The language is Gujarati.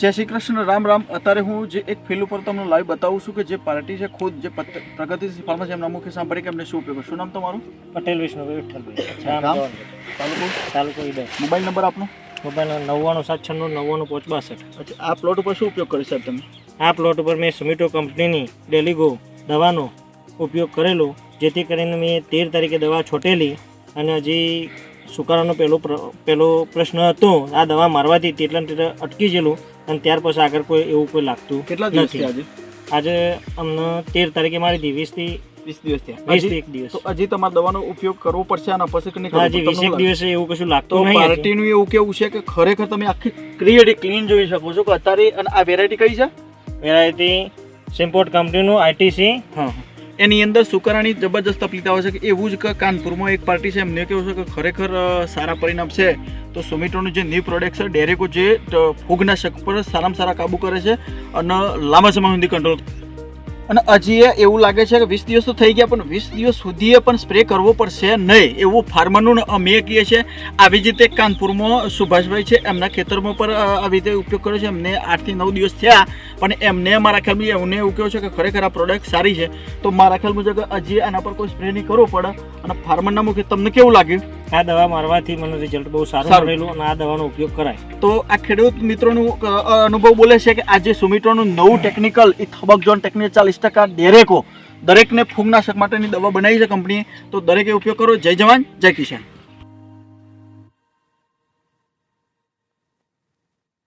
જય શ્રી કૃષ્ણ રામ રામ. અત્યારે હું જે એક ફિલ્ડ ઉપર તમને લાઈવ બતાવું છું કે જે પાર્ટી છે ખુદ જે પત- પ્રગતિશીલ ફાર્મસી એમના મુખ્ય સાંભળી કે એમને શું ઉપયોગ શું નામ તમારું? પટેલ વિષ્ણુભાઈ વિઠ્ઠલભાઈ. તાલુકો? તાલુકો મોબાઈલ નંબર આપનો? મોબાઈલ નવ્વાણું સાત છન્નું નવ્વાણું પાંચ બાસઠ અચ્છા આ પ્લોટ ઉપર શું ઉપયોગ કરી સાહેબ તમે? આ પ્લોટ ઉપર મેં સુમિટો કંપનીની ડેલિગો દવાનો ઉપયોગ કરેલો જેથી કરીને મેં તેર તારીખે દવા છોટેલી અને હજી સુકારાનો પહેલો પહેલો પ્રશ્ન હતો આ દવા મારવાથી તેટલા ને તેટલા અટકી ગયેલું. અને ત્યાર પછી આગળ કોઈ એવું કોઈ લાગતું કેટલા દિવસ. આજે? આજે અમને તેર તારીખે મારી હતી વીસથી વીસ દિવસ થયા. વીસ એક દિવસ. તો હજી તમારે દવાનો ઉપયોગ કરવો પડશે આના પછી નહીં હજી વીસ એક દિવસે એવું કશું લાગતું નહીં. પાર્ટીનું એવું કેવું છે કે ખરેખર તમે આખી ક્રિએટી ક્લીન જોઈ શકો છો કે અત્યારે અને આ વેરાયટી કઈ છે? વેરાયટી સિમ્પોર્ટ કંપનીનું આઈટીસી હા. એની અંદર સુકારાની જબરજસ્ત તકલીફ આવે છે કે એવું જ કાનપુરમાં એક પાર્ટી છે, એમને કેવું છે કે ખરેખર સારા પરિણામ છે. તો સુમિટોનું જે ન્યૂ પ્રોડક્ટ છે ડેરેકો જે ફૂગના ફૂગનાશક પર સારામાં સારા કાબુ કરે છે અને લાંબા સમય સુધી કંટ્રોલ અને હજી એવું લાગે છે કે વીસ દિવસ તો થઈ ગયા, પણ વીસ દિવસ સુધી પણ સ્પ્રે કરવો પડશે નહીં, એવું ફાર્મરનું અમે કહીએ છીએ. આવી જ રીતે કાનપુરમાં સુભાષભાઈ છે, એમના ખેતરમાં પર આવી રીતે ઉપયોગ કર્યો છે. એમને આઠથી નવ દિવસ થયા, પણ એમને મારા ખ્યાલમાં એમને એવું કહ્યું છે કે ખરેખર આ પ્રોડક્ટ સારી છે. તો મારા ખ્યાલ મુજબ હજી આના પર કોઈ સ્પ્રે નહીં કરવો પડે. અને ફાર્મરના મુખે તમને કેવું લાગ્યું? આ દવા મારવાથી મને રિઝલ્ટ બહુ સારું. મળેલું અને આ દવાનો ઉપયોગ કરાય. તો આ ખેડૂત મિત્રોનું અનુભવ બોલે છે કે આ જે નવું ટેકનિકલ એ થબક જોન ટેકનિકલ ચાલીસ ટકા ડેરેકો દરેકને ફૂગનાશક માટેની દવા બનાવી છે કંપનીએ તો દરેકે ઉપયોગ કરો. જય જવાન જય કિસાન.